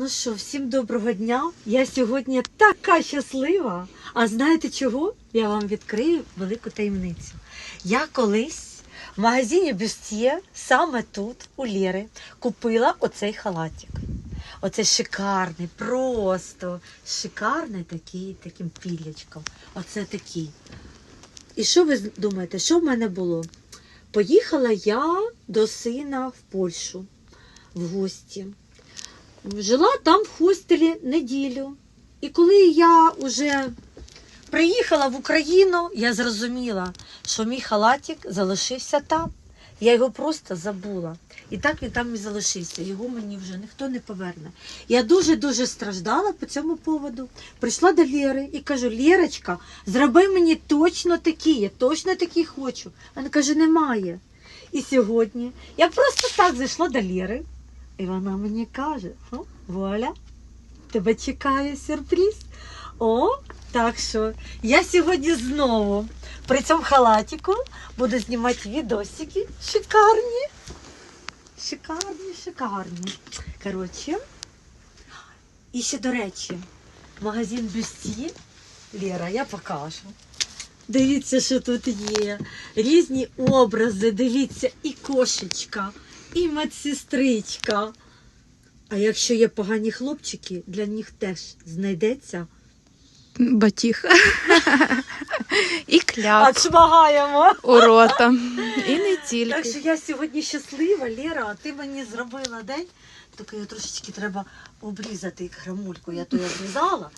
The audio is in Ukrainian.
Ну що, всім доброго дня. Я сьогодні така щаслива. А знаєте чого? Я вам відкрию велику таємницю. Я колись в магазині Бюстє, саме тут, у Лєри, купила оцей халатик. Оце шикарний, просто шикарний такий, таким пілячком. Оце такий. І що ви думаєте, що в мене було? Поїхала я до сина в Польщу в гості. Жила там в хостелі неділю. І коли я вже приїхала в Україну, я зрозуміла, що мій халатик залишився там. Я його просто забула. І так він там і залишився. Його мені вже ніхто не поверне. Я дуже-дуже страждала по цьому поводу. Прийшла до Лєри і кажу: Лєрочка, зроби мені точно такі, я точно такі хочу. Вона каже, немає. І сьогодні я просто так зайшла до Лєри, і вона мені каже: «О, Вуаля, тебе чекає сюрприз. О, так що я сьогодні знову при цьому халатику буду знімати відосики шикарні. Шикарні, шикарні. Коротше, і ще до речі, магазин Бюсті, Лера, я покажу. Дивіться, що тут є. Різні образи, дивіться, і кошечка, і медсестричка. А якщо є погані хлопчики, для них теж знайдеться. Батіг. І кляп Отшмагаємо. у рота. І не Так що я сьогодні щаслива, Лера, а ти мені зробила день. Тільки його трошечки треба обрізати як грамульку. Я то обрізала,